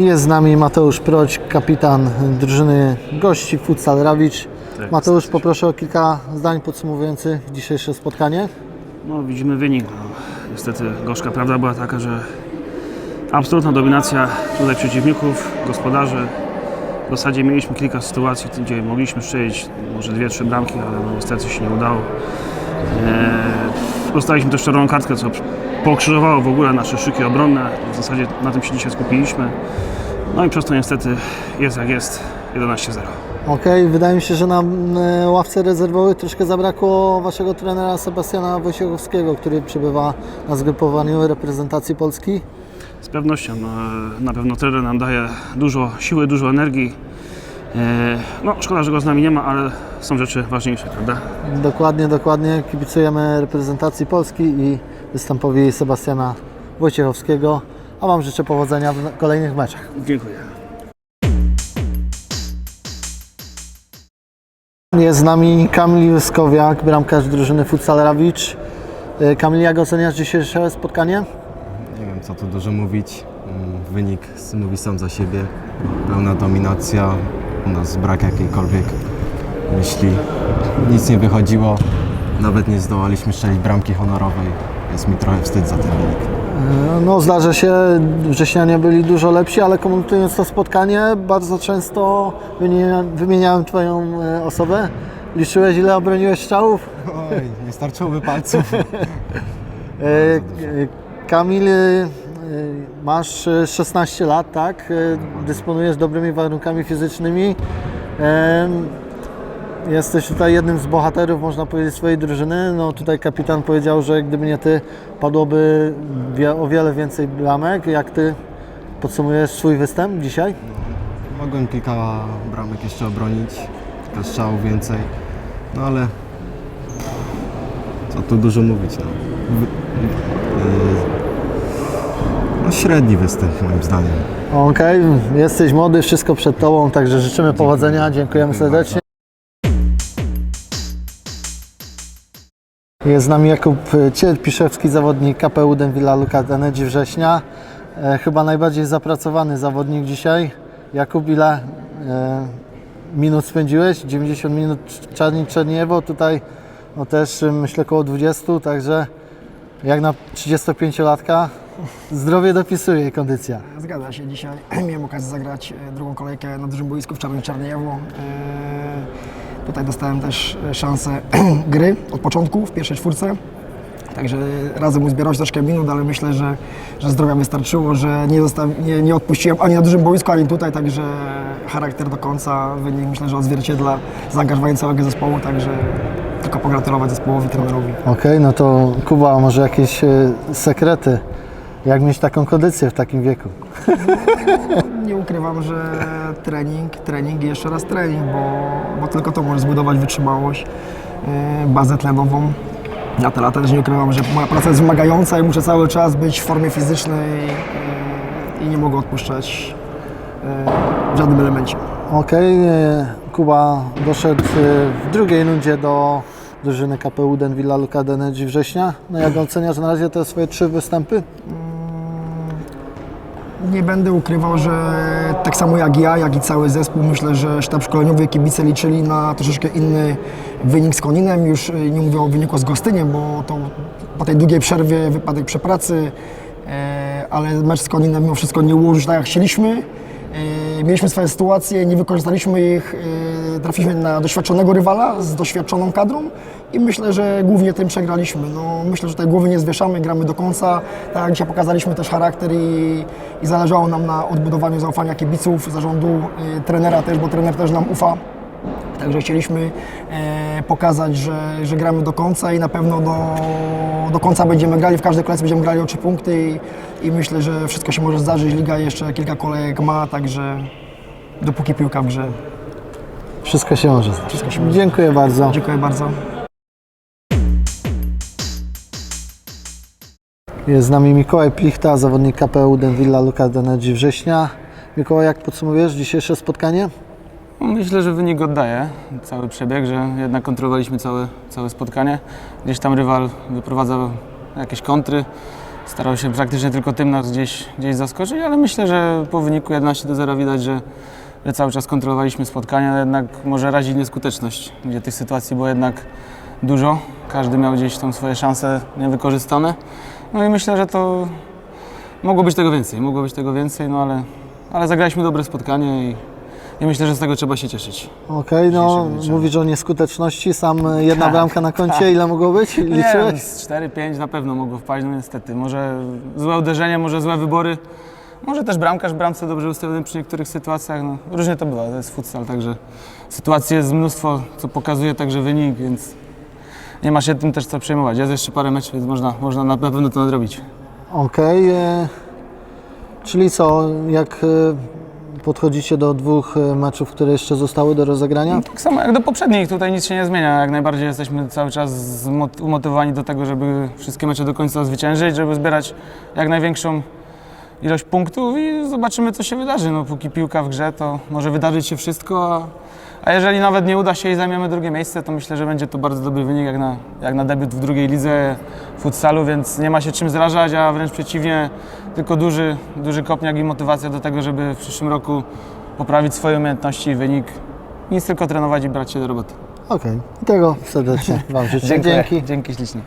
Jest z nami Mateusz Proć, kapitan drużyny gości Futsal Rawicz. Tak, Mateusz, poproszę o kilka zdań podsumowujących dzisiejsze spotkanie. No, widzimy wynik. No, niestety gorzka prawda była taka, że absolutna dominacja tutaj przeciwników, gospodarzy. W zasadzie mieliśmy kilka sytuacji, gdzie mogliśmy strzelić może dwie, trzy bramki, ale no, niestety się nie udało. Eee, dostaliśmy też czerwoną kartkę, co pokrzyżowało w ogóle nasze szyki obronne. W zasadzie na tym się dzisiaj skupiliśmy. No i przez to niestety jest jak jest 11-0. Okej, wydaje mi się, że na e, ławce rezerwowej troszkę zabrakło waszego trenera Sebastiana Wojciechowskiego, który przybywa na zgrupowaniu reprezentacji Polski. Z pewnością. No, na pewno trener nam daje dużo siły, dużo energii. E, No, szkoda, że go z nami nie ma, ale są rzeczy ważniejsze, prawda? Dokładnie, dokładnie. Kibicujemy reprezentacji Polski i występowi Sebastiana Wojciechowskiego. A Wam życzę powodzenia w kolejnych meczach. Dziękuję. Jest z nami Kamil Wyskowiak, bramkarz drużyny Futsal Rawicz. E, Kamil, jak oceniasz dzisiejsze spotkanie? Nie wiem co tu dużo mówić. Mm, Wynik mówi sam za siebie. Pełna dominacja. U nas brak jakiejkolwiek myśli. Nic nie wychodziło. Nawet nie zdołaliśmy strzelić bramki honorowej. Jest mi trochę wstyd za ten wynik. E, No, zdarza się, wrześnianie byli dużo lepsi, ale komentując to spotkanie, bardzo często wymienia- wymieniałem Twoją e, osobę. Liczyłeś, ile obroniłeś strzałów? Oj, nie starczyłoby palców. E, Kamil, masz e, 16 lat, tak? E, Dysponujesz dobrymi warunkami fizycznymi. Jesteś tutaj jednym z bohaterów, można powiedzieć, swojej drużyny. No tutaj kapitan powiedział, że gdyby nie ty, padłoby o wiele więcej bramek. Jak ty podsumujesz swój występ dzisiaj? Mogłem kilka bramek jeszcze obronić. Kilka strzałów więcej. No ale co tu dużo mówić. No średni występ moim zdaniem. Okej, jesteś młody, wszystko przed tobą, także życzymy powodzenia. Dziękujemy Dziękuję serdecznie. Jest z nami Jakub Cierpiszewski, zawodnik KPU Denwila Luka Energy Września. E, chyba najbardziej zapracowany zawodnik dzisiaj. Jakub, ile e, minut spędziłeś? 90 minut Czarni Czerniewo, tutaj no też e, myślę około 20, także jak na 35-latka zdrowie dopisuje kondycja. Zgadza się. Dzisiaj miałem okazję zagrać e, drugą kolejkę na dużym boisku w Czarnym Czarniejewo. E, Tutaj dostałem też e, szansę gry od początku w pierwszej czwórce. Także razem uzbierać troszkę minut, ale myślę, że, że zdrowia wystarczyło, że nie, zostaw, nie, nie odpuściłem ani na dużym boisku, ani tutaj, także charakter do końca, wynik myślę, że odzwierciedla zaangażowanie całego zespołu, także tylko pogratulować zespołowi, trenerowi. Okej, no to Kuba, może jakieś sekrety, jak mieć taką kondycję w takim wieku? Nie ukrywam, że trening, trening i jeszcze raz trening, bo, bo tylko to może zbudować wytrzymałość, yy, bazę tlenową. Na te lata też nie ukrywam, że moja praca jest wymagająca i muszę cały czas być w formie fizycznej yy, i nie mogę odpuszczać yy, w żadnym elemencie. Okej, e, Kuba doszedł e, w drugiej rundzie do drużyny KPU Denvilla Luka Energy września. No jak oceniasz na razie te swoje trzy występy? Nie będę ukrywał, że tak samo jak ja, jak i cały zespół, myślę, że sztab szkoleniowy kibice liczyli na troszeczkę inny wynik z Koninem. Już y, nie mówię o wyniku z Gostyniem, bo to po tej długiej przerwie wypadek przepracy, e, ale mecz z Koninem mimo wszystko nie ułożył tak jak chcieliśmy. Mieliśmy swoje sytuacje, nie wykorzystaliśmy ich, e, trafiliśmy na doświadczonego rywala z doświadczoną kadrą i myślę, że głównie tym przegraliśmy. No, myślę, że tutaj głowy nie zwieszamy, gramy do końca. Tak jak dzisiaj pokazaliśmy też charakter i, i zależało nam na odbudowaniu zaufania kibiców, zarządu, e, trenera też, bo trener też nam ufa. Także chcieliśmy e, pokazać, że, że gramy do końca i na pewno do, do końca będziemy grali, w każdej kolejce będziemy grali o trzy punkty i, i myślę, że wszystko się może zdarzyć. Liga jeszcze kilka kolejek ma, także dopóki piłka w grze. Wszystko się może zdarzyć. Wszystko się może Dziękuję bardzo. Dziękuję bardzo. Jest z nami Mikołaj Plichta, zawodnik KPU Denvilla Luka Energy września. Mikołaj, jak podsumowujesz dzisiejsze spotkanie? Myślę, że wynik oddaje cały przebieg, że jednak kontrolowaliśmy całe, całe spotkanie. Gdzieś tam rywal wyprowadza jakieś kontry, starał się praktycznie tylko tym nas gdzieś, gdzieś zaskoczyć, ale myślę, że po wyniku 11 do 0 widać, że, że cały czas kontrolowaliśmy spotkania, jednak może razić nieskuteczność, gdzie tych sytuacji było jednak dużo. Każdy miał gdzieś tam swoje szanse niewykorzystane. No i myślę, że to mogło być tego więcej, mogło być tego więcej, no ale, ale zagraliśmy dobre spotkanie i, i myślę, że z tego trzeba się cieszyć. Okej, no Dzisiejszego wieczoru. mówisz o nieskuteczności, sam e, jedna bramka na koncie, ile mogło być? Nie Liczyłeś? z 4-5 na pewno mogło wpaść, no niestety. Może złe uderzenie, może złe wybory. Może też bramkarz w bramce dobrze ustawiony przy niektórych sytuacjach. No, różnie to bywa, to jest futsal, także sytuacji jest mnóstwo, co pokazuje także wynik, więc nie ma się tym też co przejmować. Jest jeszcze parę meczów, więc można, można na pewno to nadrobić. Okej, e, czyli co, jak e, podchodzicie do dwóch e, meczów, które jeszcze zostały do rozegrania? Tak samo jak do poprzednich, tutaj nic się nie zmienia. Jak najbardziej jesteśmy cały czas umotywowani do tego, żeby wszystkie mecze do końca zwyciężyć, żeby zbierać jak największą ilość punktów i zobaczymy, co się wydarzy. No, póki piłka w grze, to może wydarzyć się wszystko, a, a jeżeli nawet nie uda się i zajmiemy drugie miejsce, to myślę, że będzie to bardzo dobry wynik jak na, jak na debiut w drugiej lidze futsalu, więc nie ma się czym zrażać, a wręcz przeciwnie, tylko duży, duży kopniak i motywacja do tego, żeby w przyszłym roku poprawić swoje umiejętności i wynik. Nic tylko trenować i brać się do roboty. Okej, tego serdecznie Wam życzę. Dzięki. Dzięki ślicznie.